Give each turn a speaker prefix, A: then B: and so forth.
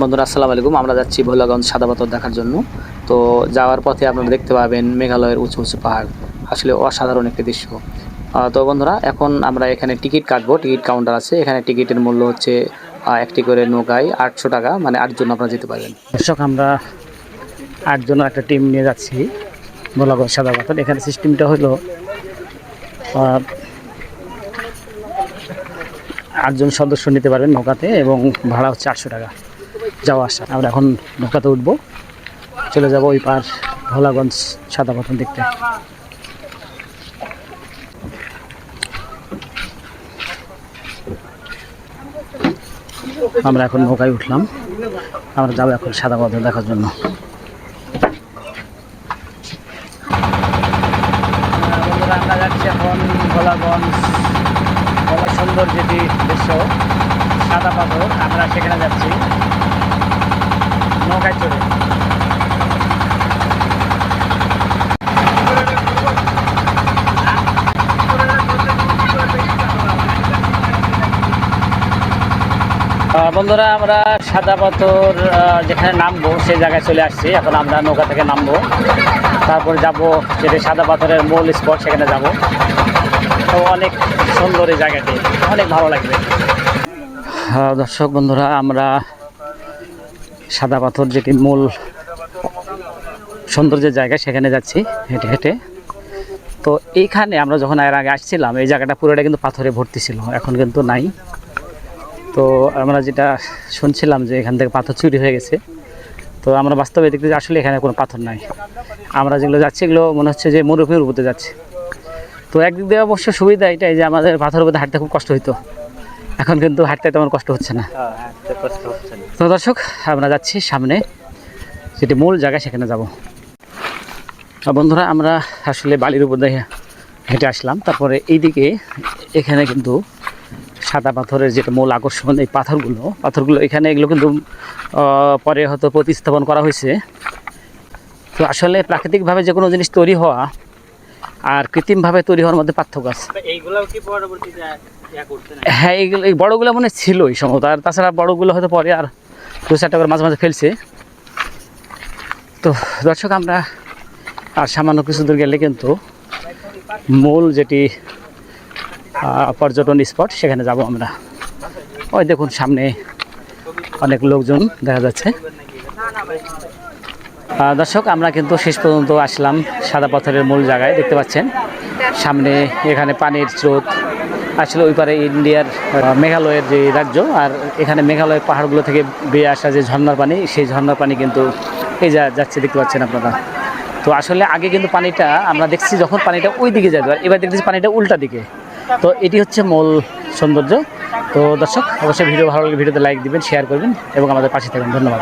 A: বন্ধুরা, আসসালামু আলাইকুম। আমরা যাচ্ছি ভোলাগঞ্জ সাদা পাথর দেখার জন্য। তো যাওয়ার পথে আপনারা দেখতে পাবেন মেঘালয়ের উঁচু উঁচু পাহাড়। আসলে অসাধারণ একটি দৃশ্য। তো বন্ধুরা, এখন আমরা এখানে টিকিট কাটবো। টিকিট কাউন্টার আছে। এখানে টিকিটের মূল্য হচ্ছে একটি করে নৌকায় আটশো টাকা মানে আটজন আপনারা যেতে পারবেন। দর্শক, আমরা আটজন একটা টিম নিয়ে যাচ্ছি ভোলাগঞ্জ সাদা পাথর। এখানে সিস্টেমটা হলো আটজন সদস্য নিতে পারবেন নৌকাতে এবং ভাড়া হচ্ছে আটশো টাকা। যাওয়া আসা। আমরা এখন নৌকাতে উঠবো। চলে যাব ওই পার ভোলাগঞ্জ সাদা পাথর দেখতে। আমরা এখন নৌকায় উঠলাম। আমরা যাব এখন সাদা পাথর দেখার জন্য। যাচ্ছি এখন ভোলাগঞ্জ ভোলা সুন্দর যেটি দৃশ্য সাদা পাথর আমরা সেখানে যাচ্ছি। নৌকায় বন্ধুরা, আমরা সাদা পাথর যেখানে নামবো, সেই জায়গায় চলে আসছি। এখন আমরা নৌকা থেকে নামবো। তারপর যাব যেটি সাদা পাথরের মূল স্পট, সেখানে যাব। তো অনেক সুন্দর এই জায়গাটি। অনেক ভালো লাগবে। দর্শক বন্ধুরা, আমরা সাদা পাথর যেটি মূল সৌন্দর্যের জায়গা, সেখানে যাচ্ছি হেঁটে হেঁটে। তো এইখানে আমরা যখন এর আগে আসছিলাম, এই জায়গাটা পুরোটা কিন্তু পাথরে ভর্তি ছিল, এখন কিন্তু নাই। তো আমরা যেটা শুনছিলাম যে এখান থেকে পাথর চুরি হয়ে গেছে, তো আমরা বাস্তবে দেখতে আসলে এখানে কোনো পাথর নাই। আমরা যেগুলো যাচ্ছি, এগুলো মনে হচ্ছে যে মরুভূমির উপরে যাচ্ছে। তো একদিক দিয়ে অবশ্য সুবিধা এটাই যে আমাদের পাথরের উপরে হাঁটতে খুব কষ্ট হতো এখন কিন্তু হাঁটতে তেমন কষ্ট হচ্ছে না। তো দর্শক আমরা যাচ্ছি সামনে যেটি মূল জায়গা সেখানে যাব। আর বন্ধুরা আমরা আসলে বালির উপর দিয়ে হেঁটে আসলাম। তারপরে এইদিকে এখানে কিন্তু সাদা পাথরের যেটা মূল আকর্ষণ এই পাথরগুলো পাথরগুলো এখানে এগুলো কিন্তু পরে হয়তো প্রতিস্থাপন করা হয়েছে। তো আসলে প্রাকৃতিকভাবে যে কোনো জিনিস তৈরি হওয়া আর কৃত্রিমভাবে তৈরি হওয়ার মধ্যে পার্থক্য আছে। হ্যাঁ এইগুলো এই বড়োগুলো মনে হয় ছিলই সম্ভবত আর তাছাড়া বড়োগুলো হয়তো পরে আর দু চারটা করে মাঝে মাঝে ফেলছে। তো দর্শক, আমরা আর সামান্য কিছু দূর গেলে কিন্তু মূল যেটি পর্যটন স্পট সেখানে যাব আমরা। ওই দেখুন, সামনে অনেক লোকজন দেখা যাচ্ছে। দর্শক, আমরা কিন্তু শেষ পর্যন্ত আসলাম সাদা পাথরের মূল জায়গায়, দেখতে পাচ্ছেন। সামনে এখানে পানির স্রোত আসলে ওই পারে ইন্ডিয়ার মেঘালয়ের যে রাজ্য, আর এখানে মেঘালয়ের পাহাড়গুলো থেকে বেয়ে আসা যে ঝর্নার পানি, সেই ঝর্ণার পানি কিন্তু এই যা যাচ্ছে দেখতে পাচ্ছেন আপনারা। তো আসলে আগে কিন্তু পানিটা, আমরা দেখছি যখন পানিটা ওই দিকে যাবে আর এবার দেখতেছি পানিটা উল্টা দিকে। তো এটি হচ্ছে মূল সৌন্দর্য। তো দর্শক, অবশ্যই ভিডিও ভালো লাগলে ভিডিওতে লাইক দিবেন শেয়ার করবেন, এবং আমাদের পাশে থাকবেন। ধন্যবাদ।